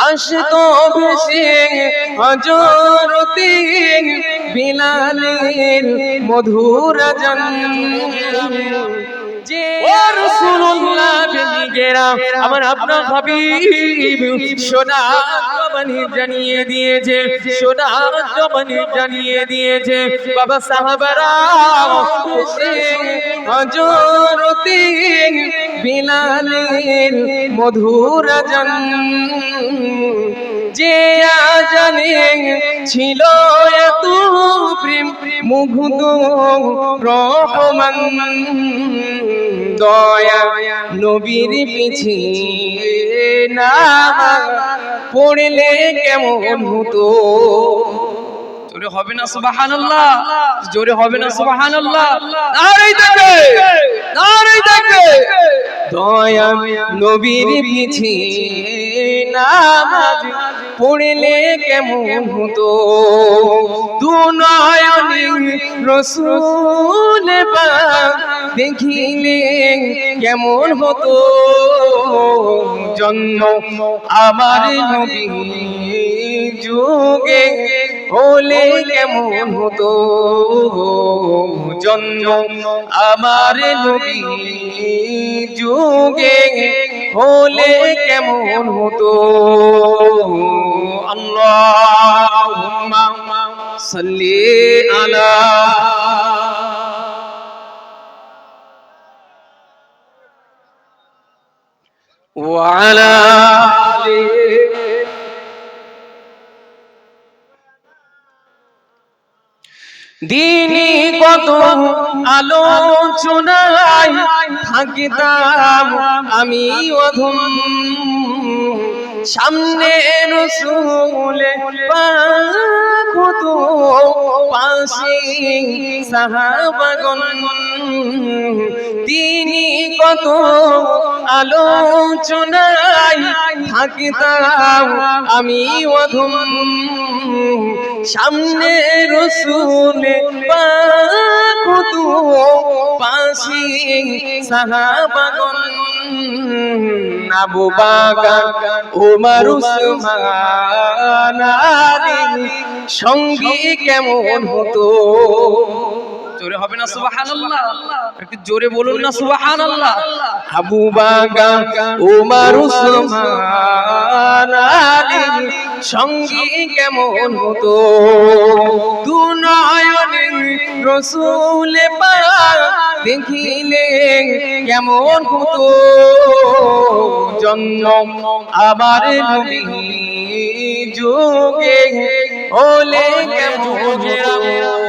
আসতো ভেসে হজরতি বিলালের মধুর জন যে রাসূলুল্লাহ আমার আপনার হাবিব সোনা জবানি জানিয়ে দিয়েছে, সোনা জবানি জানিয়ে দিয়েছে। বাবা সাহাবারা হজরতি বিলালের মধুর জন যে জানে ছিল এত প্রেম, মুগ্ধ, রহমান। দয়া নবীর পিছিয়ে না পড়লে কেমন হতো? জোরে হবে না সুবহানাল্লাহ। জোরে হবে না দেখে দয়া নবীর পিছে নামাজ পড়লে কেমন হতো? দু নয়নে রসুল দেখিলে কেমন হতো? জন্ম আমার নবী যুগে হলে কেমন হতো জন্ম আমার নবী যুগে হলে কেমন হতো আল্লাহুম্মা সাল্লি আলা وعلى আলোচনায় থাকিতাম আমি অধম। সামনে রসুলে পাখত পাশে সাহাবাগন তিনি কত আলোচনায় থাকিতাম আমি অধম। সামনে রসুলে পাশি পাশে সাহাবাগন আবু বাগান ওমর উসমান আলী সঙ্গী কেমন হতো? জোরে হবে না সুবহানাল্লাহ। একটু জোরে বলুন না সুবহানাল্লাহ। আবু বাগান ওমর উসমান আলী সঙ্গী কেমন হতো? দু নয়নে রসুলে দেখিলে কেমন হতো? জন্ম আমার নবী যুগে হলে কেমন হতো?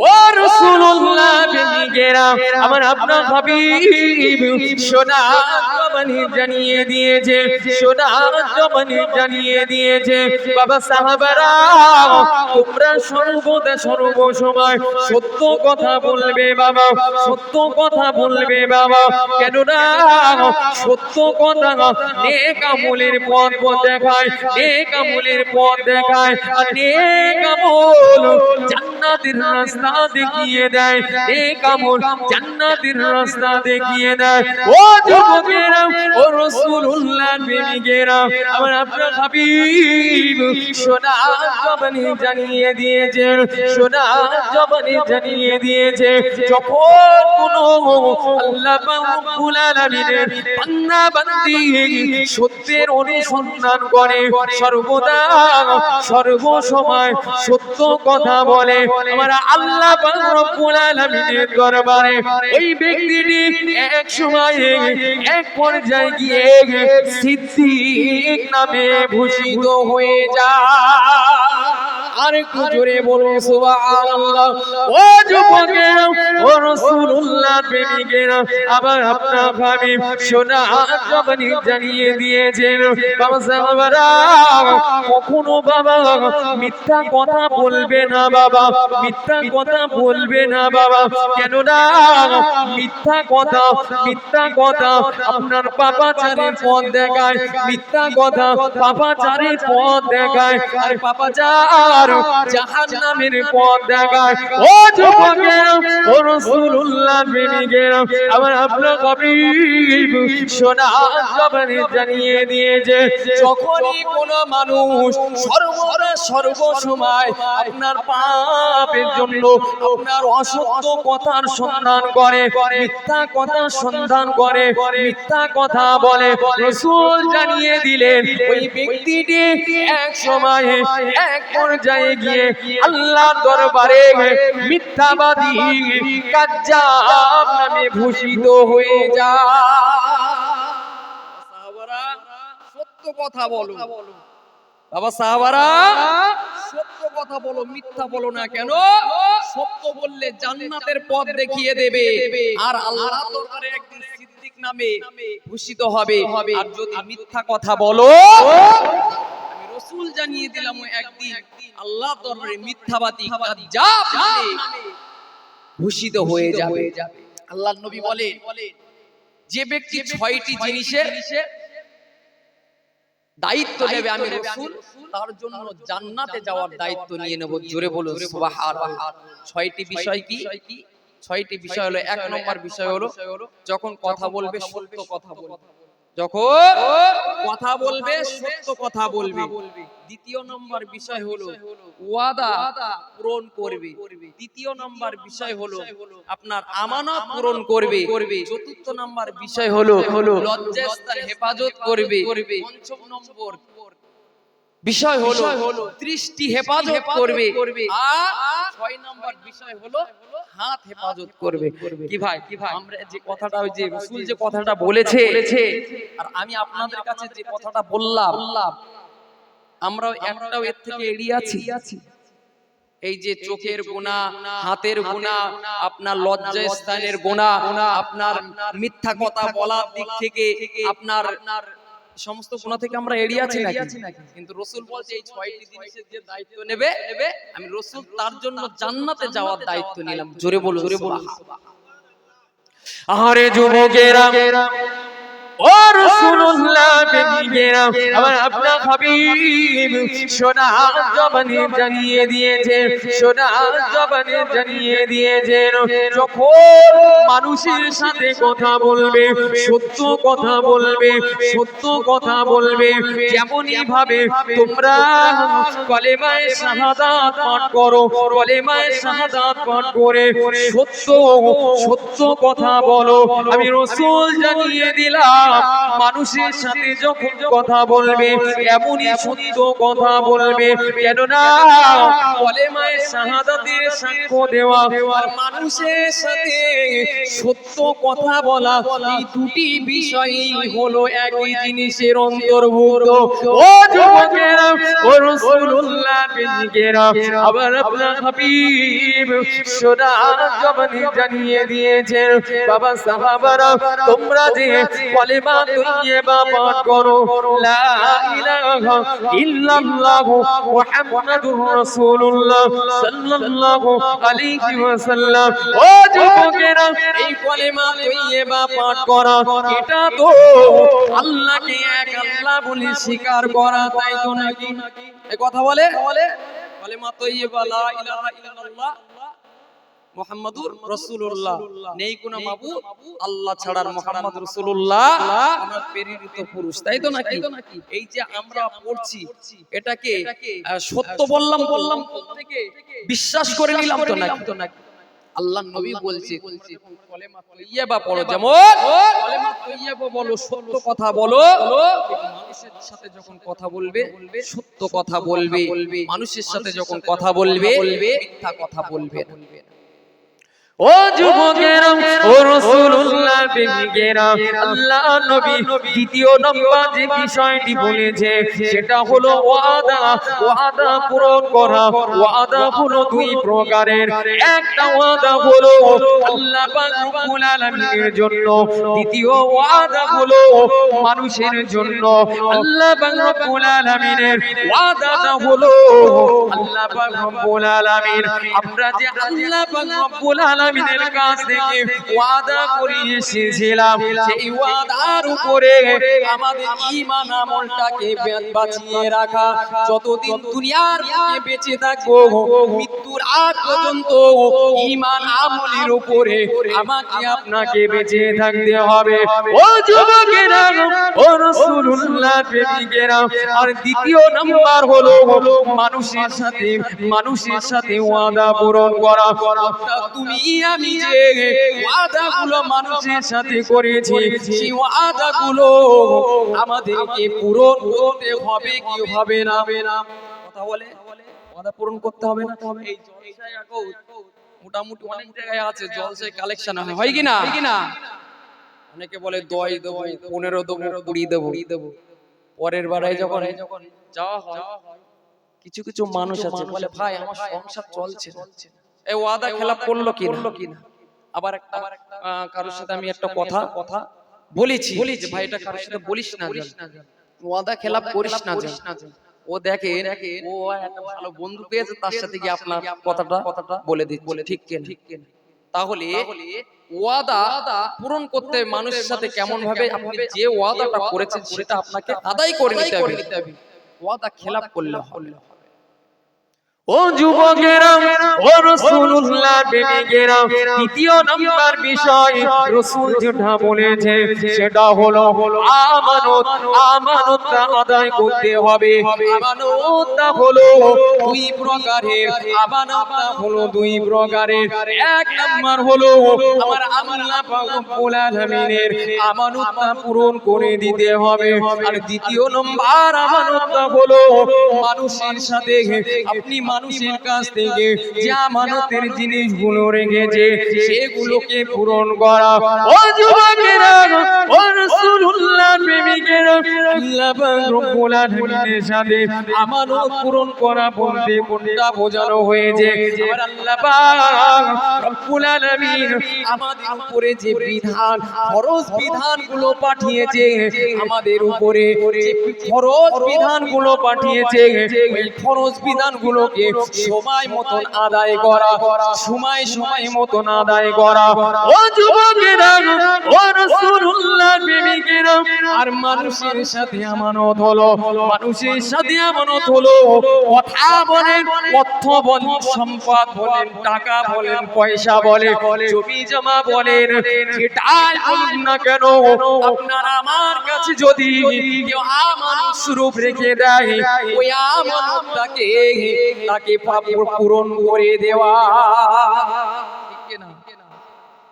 ও রাসূলুল্লাহ বেদিকেরা আমার আপনার হাবিব সোনা জবানি জানিয়ে দিয়েছে সোনা জবানি জানিয়ে দিয়েছে। বাবা সাহাবারা তোমরা সর্বদা সর্ব সময় সত্য কথা বলবে বাবা সত্য কথা বলবে বাবা। কেন না সত্য কথা নেক আমলের পথ পথ দেখায় নেক আমলের পথ দেখায় আর নেক আমল জান্নাতের রাস্তা দেখিয়ে দেয়। নেক আমল জান্নাতের রাস্তা দেখিয়ে দেয়। ও যুবকেরা, ও রাসূলুল্লাহ প্রেমিকেরা, আমার আপনার হাবিব সোনা জবানি জানিয়ে দিয়েছে সোনা জবানি জানিয়ে দিয়েছে যখন কোনো আল্লাহ রাব্বুল আলামিনের বান্দা বান্দি সত্যের অনুসন্ধান করে, সর্বদা সর্ব সময় সত্য কথা বলে আমরা আল্লাহ পাক রব্বুল আলামিনের দরবারে ওই ব্যক্তিটি এক সময়ে এক পর্যায়ে গিয়ে সিদ্দিক নামে ভূষিত হয়ে যায়। আর জোরে বলুন, সুবহানাল্লাহ। ও যুবকেরা, ও রাসূলুল্লাহ, প্রেমিকেরা, আবার আপনার ভাবি সোনা জবানি জানিয়ে দিয়েছেন, বাবা সাহাবারা, কখনো বাবা মিথ্যা কথা বলবে না বাবা, মিথ্যা কথা বলবে না বাবা কেন না মিথ্যা কথা মিথ্যা কথা আপনার পাপাচারের পথ দেখায়, মিথ্যা কথা পাপাচারের পথ দেখায়, আর পাপাচার জাহান্নামের পথ দেখায়। ও যুবকেরা ও রাসূলুল্লাহ বিনিগেরা আমার আপনার হাবিব সোনা জবানে জানিয়ে দিয়েছে যখনই কোনো মানুষ সর্বদা সর্বসময় আপনার পাপের জন্য আপনার অসত্য কথার সন্ধান করে মিথ্যা কথার সন্ধান করে মিথ্যা কথা বলে রসুল জানিয়ে দিলেন ওই ব্যক্তিটি এক সময়ে এক পর্যায়ে গিয়ে, আল্লাহর দরবারে মিথ্যাবাদী কাজ্জাব নামে ভূষিত হয়ে যায় সত্য কথা বলো। বাবা সাহাবারা, সত্য কথা বলো, মিথ্যা বলো না কেন? সত্য বললে জান্নাতের পথ দেখিয়ে দেবে। আর আল্লাহ দরবারে একদিন সিদ্দিক নামে ভূষিত হবে। আর যদি মিথ্যা কথা বলো রসুল জানিয়ে দিলাম ওই একদিন। আল্লাহ দরবারে মিথ্যাবাদী কাজ্জাব নামে ভূষিত হয়ে যাবে। আল্লাহ নবী বলে যে ব্যক্তি ছয়টি জিনিসের দায়িত্ব নেবে আমি রসুল তার জন্য জান্নাতে যাওয়ার দায়িত্ব নিয়ে নেব। জোরে বলো সুবহানাল্লাহ। ছয়টি বিষয় কি? ছয়টি বিষয় হলো এক নম্বর বিষয় হলো যখন কথা বলবে সত্য কথা বলবে। যখন কথা বলবে সত্য কথা বলবে। দ্বিতীয় নম্বর বিষয় হলো ওয়াদা পূরণ করবে। তৃতীয় নম্বর বিষয় হলো আপনার আমানত পূরণ করবে। চতুর্থ নম্বর বিষয় হলো হলো লজ্জাস্থান হেফাজত করবে। পঞ্চম নম্বর বিষয় হলো দৃষ্টি হেফাজত করবে আর ছয় নম্বর বিষয় হলো হাত হেফাজত করবে। কি ভাই? কি ভাই? আমরা যে কথাটা ওই যে রাসূল যে কথাটা বলেছে আর আমি আপনাদের কাছে যে কথাটা বললাম আমরা একটাও এর থেকে এড়িয়ে আছি। এই যে চোখের গুণা হাতের গুণা আপনার লজ্জা স্থানের গুণা আপনার মিথ্যা কথা বলার দিক থেকে আপনার সমস্ত গুণা থেকে আমরা এড়িয়ে আছি নাকি? কিন্তু রসুল বলছে এই ছয়টি জিনিসের যে দায়িত্ব নেবে নেবে আমি রসুল তার জন্য জান্নাতে যাওয়ার দায়িত্ব নিলাম। জোরে বলো জোরে বলো আহারে যুবকেরা ও রাসূলুল্লাহ বেদিকেরা আমার আপনার হাবিব জবানে জানিয়ে দিয়েছে জবানে জানিয়ে দিয়েছেন যখন মানুষের সাথে কথা বলবে সত্য কথা বলবে সত্য কথা বলবে যেমনই ভাবে তোমরা কলেমায়ে শাহাদাত পাঠ করো কলেমায়ে শাহাদাত পাঠ করে সত্য সত্য কথা বলো। আমি রসুল জানিয়ে দিলাম মানুষের সাথে যখন কথা বলবে, এমনই সত্য কথা বলবে। কেননা কলেমায়ে শাহাদাতের সাক্ষ্য দেওয়া আর মানুষের সাথে সত্য কথা বলা এই দুটি বিষয়ই হলো একই জিনিসের অন্তর্ভুক্ত। ও যুবকেরা, ও রাসূলুল্লাহ বিজিকেরা আবার আপনার হাবিব সোনা জবানি জানিয়ে দিয়েছেন, বাবা সাহাবারা, তোমরা যে কলেমা তৈয়বা পাঠ করো লা ইলাহা ইল্লাল্লাহ মুহাম্মাদুর রাসূলুল্লাহ সাল্লাল্লাহু আলাইহি ওয়াসাল্লাম ও যুবকেরা এই কলেমা তৈয়বা পাঠ করা এটা তো আল্লাহকে এক আল্লাহ বলে স্বীকার করা তাই তো নাকি কথা বলে কলেমা তৈয়বা লা ইলাহা ইল্লাল্লাহ। মুহাম্মাদুর রাসূলুল্লাহ। নেই কোন আল্লাহ ছাড়ার মুহাম্মদ রাসূলুল্লাহ। আমার প্রেরিত পুরুষ তাই তো নাকি? এই যে আমরা পড়ছি এটাকে সত্য বললাম বললাম থেকে বিশ্বাস করে নিলাম তো নাকি? আল্লাহ নবী বলছে কলেমা তৈয়বা পড়ো যেমন কলেমা তৈয়বা বলো সত্য কথা বলো। মানুষের সাথে যখন কথা বলবে সত্য কথা বলবে। মানুষের সাথে যখন কথা বলবে মিথ্যা কথা বলবে না। ও যুবকেরা ও আল্লাহ নবী দ্বিতীয় নম্বর যে বিষয়টি বলেছে, সেটা হলো ওয়াদা। ওয়াদা পূরণ করা। ওয়াদা হলো দুই প্রকারের। একটা ওয়াদা হলো আল্লাহ রব্বুল আলামিনের জন্য। দ্বিতীয় ওয়াদা হলো মানুষের জন্য। আল্লাহ রব্বুল আলামিনের ওয়াদাটা হলো আল্লাহ রব্বুল আলামিন। আমরা যে আল্লাহ রব্বুল আলামিন আলামিনের কাছ থেকে ওয়াদা করে এসেছিলাম। সেই ওয়াদার উপরে আমাদের ঈমান আমলটাকে বাঁচিয়ে রাখা যতদিন দুনিয়ার বুকে বেঁচে থাকব মৃত্যুর আগ পর্যন্ত ঈমান আমলের উপরে আমাকে আপনাকে বেঁচে থাকতে হবে। ও যুবকেরা ও রাসূলুল্লাহ প্রেমিকেরা আর দ্বিতীয় নাম্বার হলো মানুষের সাথে মানুষের সাথে ওয়াদা পূরণ করা। অর্থাৎ তুমি আমি যে ওয়াদাগুলো মানুষের সাথে করেছি, সেই ওয়াদাগুলো আমাদেরকে পূরণ করতে হবে কি হবে না? কথা বলে? ওয়াদা পূরণ করতে হবে না? এই জলসায় মোটামুটি অনেক জায়গায় আছে, জলসায় কালেকশন হয়। কি না? অনেকে বলে দয় দেবো, পনেরো দেবো, কুড়ি দেবো। দেবো পরের বারে যখন যাওয়া হয়, কিছু কিছু মানুষ আছে, বলে, ভাই, আমার সংসার চলছে এই ওয়াদা খেলাপ করল কি করল আবার একটা কারোর সাথে আমি একটা কথা কথা বলেছি যে ভাই এটা কারোর সাথে বলিস না ওয়াদা খেলাপ করিস না ও দেখে ও একটা ভালো বন্ধু পেয়েছে তার সাথে গিয়ে আপনার কথাটা কথাটা বলে বলে ঠিক কেন? ঠিক কেন? তাহলে ওয়াদা পূরণ করতে মানুষের সাথে কেমন ভাবে আপনি যে ওয়াদাটা করেছেন সেটা আপনাকে আদায় করে নিতে হবে। ওয়াদা খেলাপ করলে হবে। ও যুবকেরা ও রাসূলুল্লাহ প্রেমিকেরা তৃতীয় বিষয়, রাসূল যেটা বলেছে, সেটা হলো আমানত। আমানতটা আদায় করতে হবে। আমানতটা হলো দুই প্রকারের। আমানতটা হলো দুই প্রকারের। এক নাম্বার হলো আমার আমানতটা পূরণ করে দিতে হবে। আর দ্বিতীয় নম্বর আমানতটা হলো মানুষের সাথে আপনি মানুষের কাছ থেকে যে আমানতের জিনিসগুলো রেখেছে সেগুলোকে পূরণ করা। ও যুবকেরা ও রাসূলুল্লাহ প্রেমিকেরা আল্লাহ পাক রব্বুল আলামিনের সাথে আমানত পূরণ করা বলতে কোনটা বোঝানো হয়েছে? আল্লাহ পাক রব্বুল আলামিন আমাদের উপরে যে বিধান ফরজ বিধানগুলো পাঠিয়েছে আমাদের উপরে যে ফরজ বিধানগুলো পাঠিয়েছে ওই ফরজ বিধানগুলোকে সময় মতন আদায় করা সময় সময় মতন আদায় করা। ও যুবকেরা ও রাসূলুল্লাহ প্রেমিকেরা আর মানুষের সাথে আমানত হলো মানুষের সাথে আমানত হলো কথা বলেন অর্থ বলেন সম্পদ বলেন টাকা বলেন পয়সা বলেন জমি জমা বলেন যেটাই বলুন না কেন আপনার আমার কাছে যদি কেউ আমানত স্বরূপ রেখে দেয় ওই আমানতটাকে তাকে পাপ পূরণ করে দেওয়া।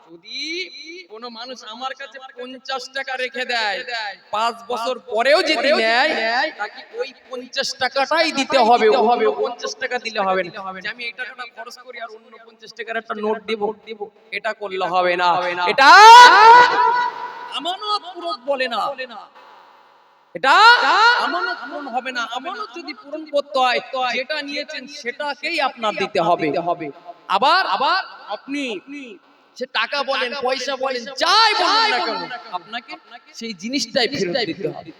যদি কোন মানুষ আমার কাছে পঞ্চাশ টাকা রেখে দেয় পাঁচ বছর পরেও যদি নেয় তাকে ওই পঞ্চাশ টাকাটাই দিতে হবে হবে পঞ্চাশ টাকা দিলে হবে না। আমি এই টাকাটা খরচ করি আর অন্য পঞ্চাশ টাকার একটা নোট দিব দিব এটা করলে হবে না। এটা আমানত পূরণ বলে না। এটা আমানত পূরণ হবে না। আমানত যদি পূরণ করতে হয় যেটা নিয়েছেন সেটাকেই আপনার দিতে হবে। আবার আবার আপনি সে টাকা বলেন পয়সা বলেন যাই বলেন না কেন আপনাকে সেই জিনিসটাই ফেরত দিতে হবে।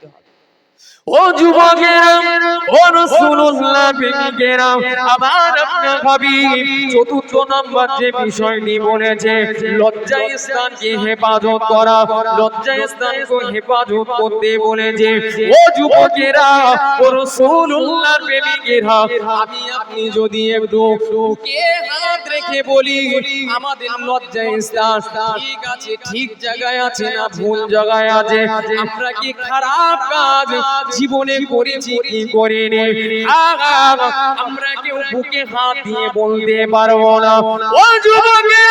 ও যুবকেরা, ও রাসূলুল্লাহ প্রেমিকেরা আবার আপনার ভাবি, চতুর্থ নম্বর যে বিষয়টি বলেছে লজ্জা স্থানকে হেফাজত করা লজ্জা স্থানকে হেফাজত করতে বলেছে। ও যুবকেরা, ও রাসূলুল্লাহ প্রেমিকেরা, আমি আপনি যদি একটু কে রেখে বলি, আমাদের লজ্জায় স্থান ঠিক আছে, ঠিক জায়গায় আছে না ভুল জায়গায় আছে? আমরা কি খারাপ কাজ জীবনে করেছি, কি করিনি? আমরা কেউ বুকে হাত দিয়ে বলতে পারব না। ও যুবকে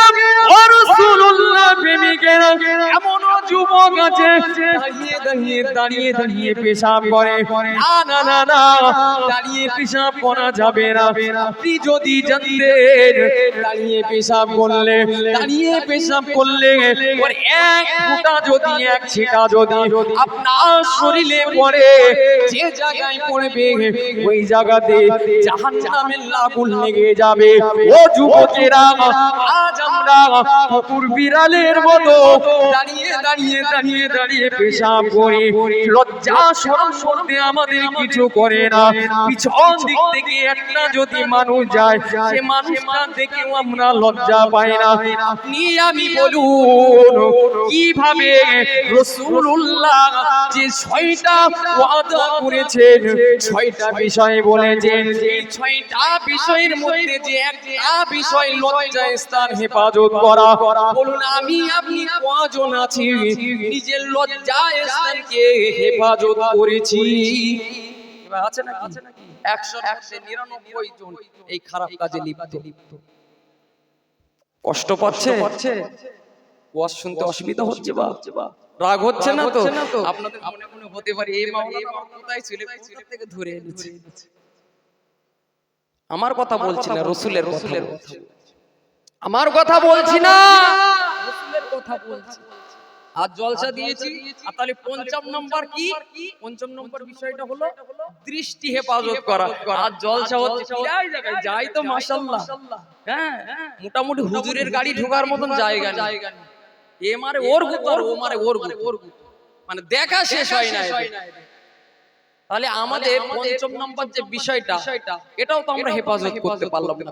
ও রাসূলুল্লাহ প্রেমিকেরা, এমন যুবক আছে। দাঁড়িয়ে দাঁড়িয়ে দাঁড়িয়ে দাঁড়িয়ে পেশাব করে। না না না না, দাঁড়িয়ে পেশাব করা যাবে না। আপনি যদি জানতেন, দাঁড়িয়ে পেশাব করলে, দাঁড়িয়ে পেশাব করলে এক ফোঁটা যদি, এক ছিটা যদি আপনার শরীরে পড়ে, যে জায়গায় পড়বে, ওই জায়গাতে জাহান্নামের আগুন লেগে যাবে। ও যুবকেরা, আজ আমরা কুকুর বিড়ালের মতো দাঁড়িয়ে দাঁড়িয়ে দাঁড়িয়ে দাঁড়িয়ে পেশাব করি। লজ্জা শরম মধ্যে আমাদের কিছু করে না। পিছন দিক থেকে একটা যদি মানুষ যায় সে মানুষটা দেখেও আমরা লজ্জা পাই না। আপনি আমি বলুন কীভাবে রসুল্লাহ যে ছয়টা ওয়াদা করেছেন ছয়টা বিষয় বলেছেন। এই ছয়টা বিষয়ের মধ্যে যে একটা বিষয় লজ্জা স্থান হেফাজত করা। বলুন আমি আপনি কজন আছি নিজের লজ্জা স্থানকে হেফাজত করেছি। আছে নাকি? একশো একশো নিরানব্বই জন এই খারাপ কাজে লিপ্ত। কষ্ট পাচ্ছে? ওয়াজ শুনতে অসুবিধা হচ্ছে বা? রাগ হচ্ছে না তো? আপনাদের মনে মনে হতে পারে এই মাওলানা আমার কোথায় ছিল? কোথা থেকে ধরে এনেছে? আমার কথা বলছি না রসুলের কথা আমার কথা বলছি না! রসুলের কথা বলছি। আর জলসা দিয়েছি। আর তাহলে পঞ্চম নম্বর কি? পঞ্চম নম্বর বিষয়টা হলো দৃষ্টি হেফাজত করা। আর জলসা হচ্ছে জায়গায় যাই তো মাশাআল্লাহ হ্যাঁ মোটামুটি হুজুরের গাড়ি ঢোকার মতন জায়গা নেই। এ মারে ওর গুতো আর ও মারে ওর গুতো মানে দেখা শেষ হয় না তাহলে আমাদের পঞ্চম নম্বর যে বিষয়টা এটাও তো আমরা হেফাজত করতে পারলাম না।